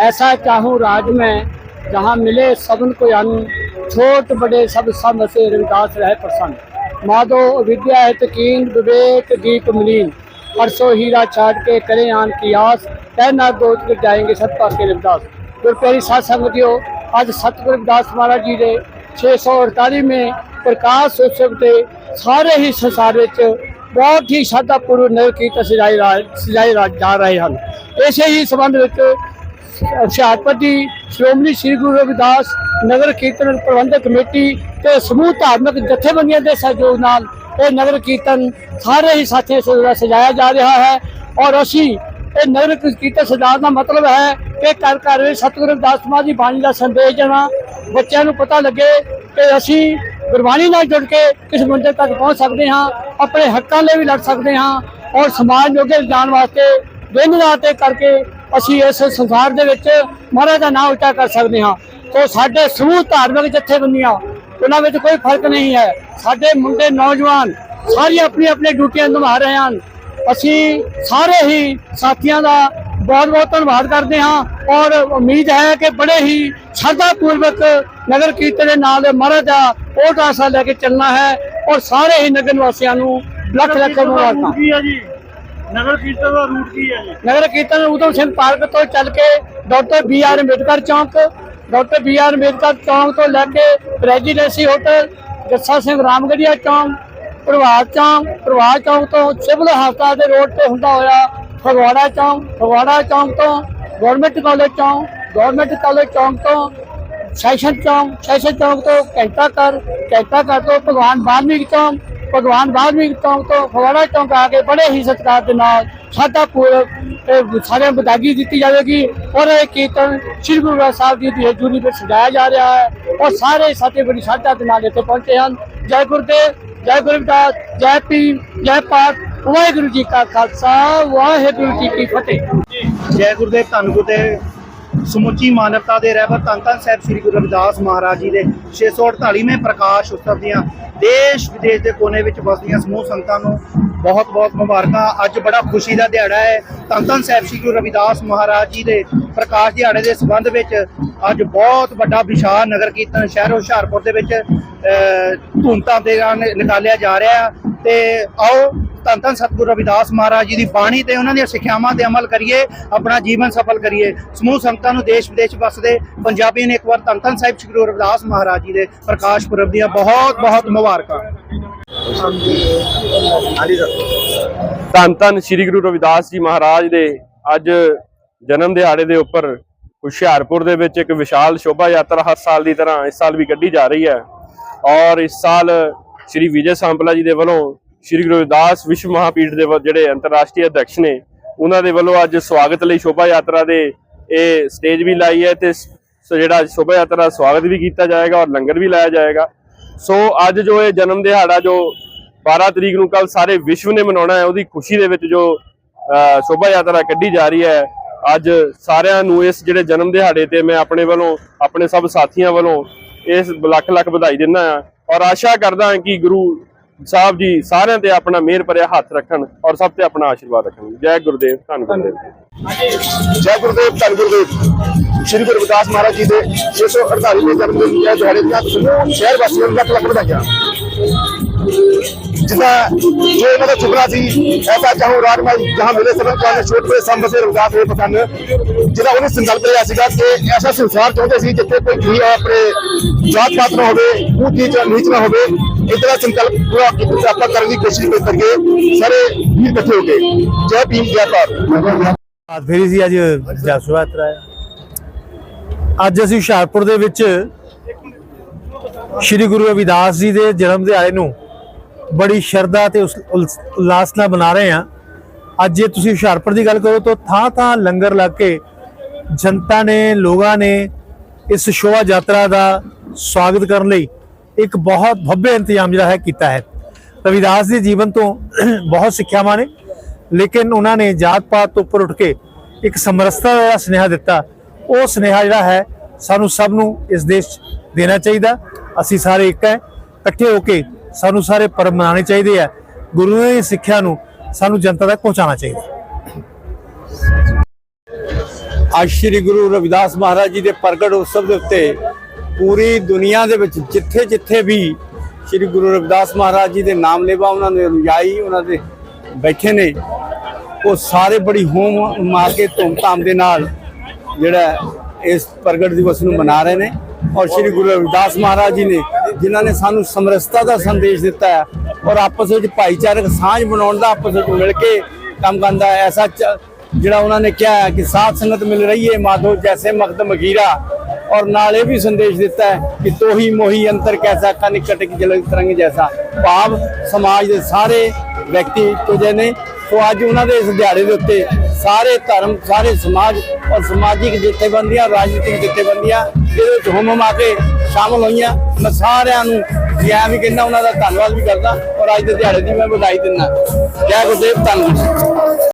ऐसा चाहूँ राज में जहाँ मिले सबन को अन्न छोट बड़े सब सब से रविदास रहे प्रसन्न माधो विद्या हित कीन विवेक दीप मलीन परसों हीरा छाट के करें आन की आस कहना दोस्त के जाएंगे सतपा के रविदास गुरप्यारी साथ संगतियों ਅੱਜ ਸਤਿਗੁਰੂ ਰਵਿਦਾਸ ਮਹਾਰਾਜ ਜੀ ਦੇ 648 में ਪ੍ਰਕਾਸ਼ ਉਤਸਵ ਤੇ ਸਾਰੇ ਹੀ ਸੰਸਾਰ ਵਿੱਚ ਬਹੁਤ ਹੀ ਸ਼ਰਧਾ ਪੂਰਵਕ ਨਗਰ ਕੀਰਤਨ ਸਜਾਏ ਰਾ- ਸਜਾਏ ਰਾ- ਜਾ ਰਹੇ ਹਨ ਇਸੇ ਹੀ ਸੰਬੰਧ ਵਿੱਚ ਹੁਸ਼ਿਆਰਪੁਰ ਦੀ ਸ਼੍ਰੋਮਣੀ ਸ੍ਰੀ ਗੁਰੂ ਰਵਿਦਾਸ ਨਗਰ ਕੀਰਤਨ ਪ੍ਰਬੰਧਕ ਕਮੇਟੀ ਤੇ ਸਮੂਹ ਧਾਰਮਿਕ ਜਥੇਬੰਦੀਆਂ ਦੇ ਸਹਿਯੋਗ ਨਾਲ ਇਹ ਨਗਰ ਕੀਰਤਨ ਸਾਰੇ ਹੀ ਸਾਥੀਆਂ ਸਜਾ ਸਜਾਇਆ ਜਾ ਰਿਹਾ ਹੈ। ਔਰ ਅਸੀਂ ਇਹ ਨਗਰ ਕੀਰਤਨ ਸਜਾਉਣ ਦਾ ਮਤਲਬ ਹੈ ਕਿ ਘਰ ਘਰ ਵਿੱਚ ਸਤਿਗੁਰੂ ਰਵਿਦਾਸ ਮਹਾਰਾਜ ਦੀ ਬਾਣੀ ਦਾ ਸੰਦੇਸ਼ ਦੇਣਾ। ਬੱਚਿਆਂ ਨੂੰ ਪਤਾ ਲੱਗੇ ਕਿ ਅਸੀਂ ਗੁਰਬਾਣੀ ਨਾਲ ਜੁੜ ਕੇ ਕਿਸ ਮੰਜ਼ਿਲ ਤੱਕ ਪਹੁੰਚ ਸਕਦੇ ਹਾਂ, ਆਪਣੇ ਹੱਕਾਂ ਲਈ ਵੀ ਲੜ ਸਕਦੇ ਹਾਂ। ਔਰ ਸਮਾਜ ਨੂੰ ਅੱਗੇ ਲਿਜਾਣ ਵਾਸਤੇ ਦਿਨ ਰਾਤ ਕਰਕੇ ਅਸੀਂ ਇਸ ਸੰਸਾਰ ਦੇ ਵਿੱਚ ਮਹਾਰਾਜ ਦਾ ਨਾਮ ਉੱਚਾ ਕਰ ਸਕਦੇ ਹਾਂ। ਤੋਂ ਸਾਡੇ ਸਮੂਹ ਧਾਰਮਿਕ ਜਥੇਬੰਦੀਆਂ ਉਹਨਾਂ ਵਿੱਚ ਕੋਈ ਫ਼ਰਕ ਨਹੀਂ ਹੈ। ਸਾਡੇ ਮੁੰਡੇ ਨੌਜਵਾਨ ਸਾਰੀ ਆਪਣੀ ਆਪਣੀ ਡਿਊਟੀਆਂ ਨਿਭਾ ਰਹੇ ਹਨ। ਅਸੀਂ ਸਾਰੇ ਹੀ ਸਾਥੀਆਂ ਦਾ ਬਹੁਤ ਬਹੁਤ ਧੰਨਵਾਦ ਕਰਦੇ ਹਾਂ ਔਰ ਉਮੀਦ ਹੈ ਕਿ ਬੜੇ ਹੀ ਸ਼ਰਧਾ ਪੂਰਵਕ ਨਗਰ ਕੀਰਤਨ ਦੇ ਨਾਲ ਮਹਾਰਾਜ ਦਾ ਉਹ ਆਸਾ ਲੈ ਕੇ ਚੱਲਣਾ ਹੈ ਔਰ ਸਾਰੇ ਹੀ ਨਗਰ ਨਿਵਾਸੀਆਂ ਨੂੰ ਲੱਖ ਲੱਖ ਮੁਬਾਰਕਾਂ ਨਗਰ ਕੀਰਤਨ ਦਾ ਰੂਟ ਕੀ ਹੈ ਜੀ? ਨਗਰ ਕੀਰਤਨ ਉਦਮ ਸਿੰਘ ਪਾਰਕ ਤੋਂ ਚੱਲ ਕੇ ਡਾਕਟਰ ਬੀ ਆਰ ਅੰਬੇਦਕਰ ਚੌਂਕ, ਡਾਕਟਰ ਬੀ ਆਰ ਅੰਬੇਦਕਰ ਚੌਂਕ ਤੋਂ ਲੈ ਕੇ ਪ੍ਰੈਜੀਡੈਂਸੀ ਹੋਟਲ, ਜੱਸਾ ਸਿੰਘ ਰਾਮਗੜੀਆ ਚੌਂਕ, ਪ੍ਰਭਾਤ ਚੌਂਕ ਪ੍ਰਭਾਤ ਚੌਂਕ ਤੋਂ ਸਿਵਲ ਹਸਪਤਾਲ ਦੇ ਰੋਡ ਤੇ ਹੁੰਦਾ ਹੋਇਆ ਫਗਵਾੜਾ ਚੌਂਕ ਫਗਵਾੜਾ ਚੌਂਕ ਤੋਂ ਗਵਰਨਮੈਂਟ ਕਾਲਜ ਚੌਂਕ, ਗਵਰਨਮੈਂਟ ਕਾਲਜ ਚੌਂਕ ਤੋਂ ਸੈਸ਼ਨ ਚੌਂਕ ਸੈਸ਼ਨ ਚੌਂਕ ਤੋਂ ਕੈਂਟਾ ਕਰ ਕੈਂਟਾ ਕਰ ਤੋਂ ਭਗਵਾਨ ਵਾਲਮੀਕ ਚੌਂਕ ਭਗਵਾਨ ਵਾਲਮੀਕ ਚੌਂਕ ਤੋਂ ਫਗਵਾੜਾ ਚੌਂਕ ਆ ਕੇ ਬੜੇ ਹੀ ਸਤਿਕਾਰ ਦੇ ਨਾਲ ਸਾਦਾ ਪੂਰਵਕ ਸਾਰਿਆਂ ਨੂੰ ਦਿੱਤੀ ਜਾਵੇਗੀ। ਔਰ ਇਹ ਕੀਰਤਨ ਸ੍ਰੀ ਗੁਰੂ ਗ੍ਰੰਥ ਸਾਹਿਬ ਜੀ ਦੀ ਹਜ਼ੂਰੀ ਵਿੱਚ ਸਜਾਇਆ ਜਾ ਰਿਹਾ ਹੈ। ਔਰ ਸਾਰੇ ਸਾਥੀ ਬੜੀ ਸ਼ਰਧਾ ਦੇ ਨਾਲ ਇੱਥੇ ਪਹੁੰਚੇ ਹਨ। ਜੈ ਗੁਰਦੇਵ, ਜੈ ਗੁਰਦਾਸ ਜੈ ਭੀਮ, ਜੈ ਪਾਠ। ਵਾਹਿਗੁਰੂ ਜੀ ਕਾ ਖਾਲਸਾ, ਵਾਹਿਗੁਰੂ ਜੀ ਕੀ ਫਤਿਹ। ਜੈ ਗੁਰਦੇਵ, ਧੰਨ ਗੁਰਦੇਵ। ਸਮੁੱਚੀ ਮਾਨਵਤਾ ਦੇ ਰਹਿਬਰ ਧੰਨ ਧੰਨ ਸਾਹਿਬ ਸ੍ਰੀ ਗੁਰੂ ਰਵਿਦਾਸ ਮਹਾਰਾਜ ਜੀ ਦੇ 648ਵੇਂ ਪ੍ਰਕਾਸ਼ ਉਤਸਵ ਦੀਆਂ ਦੇਸ਼ ਵਿਦੇਸ਼ ਦੇ ਕੋਨੇ ਵਿੱਚ ਵਸਦੀਆਂ ਸਮੂਹ ਸੰਗਤਾਂ ਨੂੰ ਬਹੁਤ ਬਹੁਤ ਮੁਬਾਰਕਾਂ। ਅੱਜ ਬੜਾ ਖੁਸ਼ੀ ਦਾ ਦਿਹਾੜਾ ਹੈ। ਧੰਨ ਧੰਨ ਸਾਹਿਬ ਸ੍ਰੀ ਗੁਰੂ ਰਵਿਦਾਸ ਮਹਾਰਾਜ ਜੀ ਦੇ ਪ੍ਰਕਾਸ਼ ਦਿਹਾੜੇ ਦੇ ਸੰਬੰਧ ਵਿੱਚ ਅੱਜ ਬਹੁਤ ਵੱਡਾ ਵਿਸ਼ਾਲ ਨਗਰ ਕੀਰਤਨ ਸ਼ਹਿਰ ਹੁਸ਼ਿਆਰਪੁਰ ਦੇ ਵਿੱਚ ਅਹ, ਧੂਮਧਾਮ ਦੇ ਨਾਲ ਨਿਕਾਲਿਆ ਜਾ ਰਿਹਾ ਹੈ। ਤੇ ਆਓ ਧੰਨ ਧੰਨ ਸਤਿਗੁਰੂ ਰਵਿਦਾਸ ਮਹਾਰਾਜ ਜੀ ਦੀ ਬਾਣੀ ਤੇ ਉਹਨਾਂ ਦੀਆਂ ਸਿੱਖਿਆਵਾਂ ਤੇ ਅਮਲ ਕਰੀਏ, ਆਪਣਾ ਜੀਵਨ ਸਫਲ ਕਰੀਏ। ਸਮੂਹ ਸੰਗਤਾਂ ਨੂੰ ਦੇਸ਼ ਵਿਦੇਸ਼ ਵਸਦੇ ਪੰਜਾਬੀਆਂ ਨੇ ਇੱਕ ਵਾਰ ਧੰਨ ਧੰਨ ਸਾਹਿਬ ਸ੍ਰੀ ਗੁਰੂ ਰਵਿਦਾਸ ਮਹਾਰਾਜ ਜੀ ਦੇ ਪ੍ਰਕਾਸ਼ ਪੁਰਬ ਦੀਆਂ ਬਹੁਤ ਬਹੁਤ ਮੁਬਾਰਕਾਂ। ਧੰਨ ਧੰਨ ਸ੍ਰੀ ਗੁਰੂ ਰਵਿਦਾਸ ਜੀ ਮਹਾਰਾਜ ਦੇ ਅੱਜ ਜਨਮ ਦਿਹਾੜੇ ਦੇ ਉੱਪਰ ਹੁਸ਼ਿਆਰਪੁਰ ਦੇ ਵਿੱਚ ਇੱਕ ਵਿਸ਼ਾਲ ਸ਼ੋਭਾ ਯਾਤਰਾ ਹਰ ਸਾਲ ਦੀ ਤਰ੍ਹਾਂ ਇਸ ਸਾਲ ਵੀ ਕੱਢੀ ਜਾ ਰਹੀ ਹੈ। ਔਰ ਇਸ ਸਾਲ ਸ੍ਰੀ ਵਿਜੇ ਸੰਪਲਾ ਜੀ ਦੇ ਵੱਲੋਂ ਸ੍ਰੀ ਗੁਰੂ ਰਵਿਦਾਸ ਵਿਸ਼ਵ ਮਹਾਪੀਠ ਦੇ ਵੱਲ ਜਿਹੜੇ ਅੰਤਰਰਾਸ਼ਟਰੀ ਅਧਿਕਸ਼ ਨੇ, ਉਹਨਾਂ ਦੇ ਵੱਲੋਂ ਅੱਜ ਸਵਾਗਤ ਲਈ ਸ਼ੋਭਾ ਯਾਤਰਾ ਦੇ ਇਹ ਸਟੇਜ ਵੀ ਲਾਈ ਹੈ ਤੇ ਜਿਹੜਾ ਸ਼ੋਭਾ ਯਾਤਰਾ ਦਾ ਸਵਾਗਤ ਵੀ ਕੀਤਾ ਜਾਏਗਾ ਔਰ ਲੰਗਰ ਵੀ ਲਾਇਆ ਜਾਏਗਾ। ਸੋ ਅੱਜ ਜੋ ਇਹ ਜਨਮ ਦਿਹਾੜਾ ਜੋ 12 ਤਰੀਕ ਨੂੰ ਕੱਲ ਸਾਰੇ ਵਿਸ਼ਵ ਨੇ ਮਨਾਉਣਾ ਹੈ, ਉਹਦੀ ਖੁਸ਼ੀ ਦੇ ਵਿੱਚ ਜੋ ਸ਼ੋਭਾ ਯਾਤਰਾ ਕੱਢੀ ਜਾ ਰਹੀ ਹੈ, ਅੱਜ ਸਾਰਿਆਂ ਨੂੰ ਇਸ ਜਿਹੜੇ ਜਨਮ ਦਿਹਾੜੇ ਤੇ ਮੈਂ ਆਪਣੇ ਵੱਲੋਂ, ਆਪਣੇ ਸਭ ਸਾਥੀਆਂ ਵੱਲੋਂ ਇਸ ਲੱਖ ਲੱਖ ਵਧਾਈ ਦਿੰਦਾ ਹਾਂ ਔਰ ਆਸ਼ਾ ਕਰਦਾ ਹਾਂ ਕਿ ਗੁਰੂ ਸਾਹਿਬ ਜੀ, ਸਾਰਿਆਂ ਤੇ ਆਪਣਾ ਮਿਹਰ ਭਰਿਆ ਹੱਥ ਰੱਖਣ ਔਰ ਸਭ ਤੇ ਆਪਣਾ ਆਸ਼ੀਰਵਾਦ ਰੱਖਣ। ਜੈ ਗੁਰਦੇਵ, ਧੰਨ ਗੁਰਦੇਵ। ਜੈ ਗੁਰਦੇਵ, ਧੰਨ ਗੁਰਦੇਵ। ਸ਼੍ਰੀ ਗੁਰੂ ਰਵਿਦਾਸ ਮਹਾਰਾਜ ਜੀ ਦੇ 648ਵੇਂ ਜਨਮ ਦਿਨ ਦੀਆਂ ਦਿਹਾੜੇ ਦੀਆਂ ਸ਼ਹਿਰ ਵਾਸੀਆਂ ਨੂੰ ਲੱਖ ਲੱਖ ਵਧਾਈਆਂ। ਜਿਸਦਾ ਜੋ ਇਹਨਾਂ ਦਾ ਸੁਪਨਾ ਸੀ, ਐਸਾ ਚਾਹੂੰ ਰਾਜ ਮੈਂ ਜਹਾਂ ਮਿਲੇ ਸਭਨ ਕਾਨੇ ਛੋਟ ਕੇ ਸੰਬਸੇ ਰਵਿਦਾਸ ਹੋਏ ਪਸੰਦ ਜਿਹਦਾ ਉਹਨੇ ਸੰਕਲਪ ਲਿਆ ਸੀਗਾ ਕਿ ਐਸਾ ਸੰਸਾਰ ਚਾਹੁੰਦੇ ਸੀ ਜਿੱਥੇ ਕੋਈ ਵੀ ਆਪਣੇ ਜਾਤ ਪਾਤ ਨਾ ਹੋਵੇ ਉੱਚ ਨੀਚ ਨੀਚ ਨਾ ਹੋਵੇ। ਇਤਨਾ संकल्प पूरा ਆਪਾਂ ਕਰਨ ਦੀ ਕੋਸ਼ਿਸ਼ ਕਰੀਏ। ਸਾਰੇ ਵੀਰ ਇਕੱਠੇ ਹੋ ਕੇ। ਜੈ ਭੀਮ, ਜੈ ਭਾਰਤ। ਆਜ ਫੇਰੀ ਸੀ, ਅੱਜ ਜਾਸਵਾ ਯਾਤਰਾ ਅੱਜ ਅਸੀਂ ਹੁਸ਼ਿਆਰਪੁਰ ਦੇ ਵਿੱਚ ਸ਼੍ਰੀ ਗੁਰੂ ਰਵਿਦਾਸ ਜੀ ਦੇ ਜਨਮ ਦਿਹਾੜੇ ਨੂੰ ਬੜੀ ਸ਼ਰਧਾ ਤੇ ਉਲਾਸ ਨਾਲ ਮਨਾ ਰਹੇ ਹਾਂ। ਅੱਜ ਜੇ ਤੁਸੀਂ ਹੁਸ਼ਿਆਰਪੁਰ ਦੀ ਗੱਲ ਕਰੋ, ਤਾਂ ਥਾਂ ਥਾਂ ਲੰਗਰ ਲੱਗ ਕੇ ਜਨਤਾ ਨੇ, ਲੋਕਾਂ ਨੇ ਇਸ ਸ਼ੋਭਾ ਯਾਤਰਾ ਦਾ ਸਵਾਗਤ ਕਰਨ ਲਈ ਇੱਕ ਬਹੁਤ ਭੱਬੇ ਇੰਤਜ਼ਾਮ ਜਿਹੜਾ ਹੈ ਕੀਤਾ ਹੈ। ਰਵਿਦਾਸ ਦੇ ਜੀਵਨ ਤੋਂ ਬਹੁਤ ਸਿੱਖਿਆਵਾਂ ਨੇ, ਲੇਕਿਨ ਉਹਨਾਂ ਨੇ ਜਾਤ ਪਾਤ ਤੋਂ ਉੱਪਰ ਉੱਠ ਕੇ ਇੱਕ ਸਮਰਸਤਾ ਦਾ ਸੁਨੇਹਾ ਦਿੱਤਾ, ਉਹ ਸੁਨੇਹਾ ਜਿਹੜਾ ਹੈ ਸਾਨੂੰ ਸਭ ਨੂੰ ਇਸ ਦੇਸ਼ 'ਚ ਦੇਣਾ ਚਾਹੀਦਾ। ਅਸੀਂ ਸਾਰੇ ਇੱਕ ਹੈ, ਇਕੱਠੇ ਹੋ ਕੇ ਸਾਨੂੰ ਸਾਰੇ ਪਰਮ ਮਨਾਉਣੇ ਚਾਹੀਦੇ ਆ। ਗੁਰੂ ਦੀ ਸਿੱਖਿਆ ਨੂੰ ਸਾਨੂੰ ਜਨਤਾ ਤੱਕ ਪਹੁੰਚਾਉਣਾ ਚਾਹੀਦਾ। ਅੱਜ ਸ੍ਰੀ ਗੁਰੂ ਰਵਿਦਾਸ ਮਹਾਰਾਜ ਜੀ ਦੇ ਪ੍ਰਗਟ ਉਤਸਵ ਦੇ ਉੱਤੇ ਪੂਰੀ ਦੁਨੀਆ ਦੇ ਵਿੱਚ ਜਿੱਥੇ ਜਿੱਥੇ ਵੀ ਸ੍ਰੀ ਗੁਰੂ ਰਵਿਦਾਸ ਮਹਾਰਾਜ ਜੀ ਦੇ ਨਾਮ ਲੈਵਾ ਉਹਨਾਂ ਦੇ ਅਨੁਯਾਈ, ਉਹਨਾਂ ਦੇ ਬੈਠੇ ਨੇ, ਉਹ ਸਾਰੇ ਬੜੀ ਹੋਮ ਮਾਰ ਕੇ ਧੂਮਧਾਮ ਦੇ ਨਾਲ ਜਿਹੜਾ ਇਸ ਪ੍ਰਗਟ ਦਿਵਸ ਨੂੰ ਮਨਾ ਰਹੇ ਨੇ ਔਰ ਸ੍ਰੀ ਗੁਰੂ ਰਵਿਦਾਸ ਮਹਾਰਾਜ ਜੀ ਨੇ, ਜਿਨ੍ਹਾਂ ਨੇ ਸਾਨੂੰ ਸਮਰਸਤਾ ਦਾ ਸੰਦੇਸ਼ ਦਿੱਤਾ ਹੈ ਔਰ ਆਪਸ ਵਿੱਚ ਭਾਈਚਾਰਕ ਸਾਂਝ ਬਣਾਉਣ ਦਾ ਆਪਸ ਵਿੱਚ ਮਿਲ ਕੇ ਕੰਮ ਕਰਦਾ ਐਸਾ ਚ- ਜਿਹੜਾ ਉਹਨਾਂ ਨੇ ਕਿਹਾ ਕਿ ਸਾਥ ਸੰਗਤ ਮਿਲ ਰਹੀ ਹੈ, ਮਾਧੋ ਜੈਸੇ ਮਖਦ ਮਗੀਰਾ। ਔਰ ਨਾਲ ਇਹ ਵੀ ਸੰਦੇਸ਼ ਦਿੱਤਾ ਹੈ ਕਿ ਤੋਹੀ ਮੋਹੀ ਅੰਤਰ ਕੈਸਾ ਕਨ ਕਟਕ ਕੀ ਤਰੰਗ ਜੈਸਾ। ਭਾਵ ਸਮਾਜ ਦੇ ਸਾਰੇ ਵਿਅਕਤੀ ਇੱਕੋ ਨੇ। ਸੋ ਅੱਜ ਉਹਨਾਂ ਦੇ ਇਸ ਦਿਹਾੜੇ ਦੇ ਉੱਤੇ ਸਾਰੇ ਧਰਮ, ਸਾਰੇ ਸਮਾਜ ਔਰ ਸਮਾਜਿਕ ਜਥੇਬੰਦੀਆਂ, ਰਾਜਨੀਤਿਕ ਜਥੇਬੰਦੀਆਂ ਇਹਦੇ ਵਿੱਚ ਹੁਮ ਹੁਮਾ ਕੇ ਸ਼ਾਮਲ ਹੋਈਆਂ। ਮੈਂ ਸਾਰਿਆਂ ਨੂੰ ਜੀ ਵੀ ਕਹਿੰਦਾ, ਉਹਨਾਂ ਦਾ ਧੰਨਵਾਦ ਵੀ ਕਰਦਾ। ਔਰ ਅੱਜ ਦੇ ਦਿਹਾੜੇ ਦੀ ਮੈਂ ਵਧਾਈ ਦਿੰਦਾ। ਜੈ ਗੁਰਦੇਵ, ਧੰਨਵਾਦ।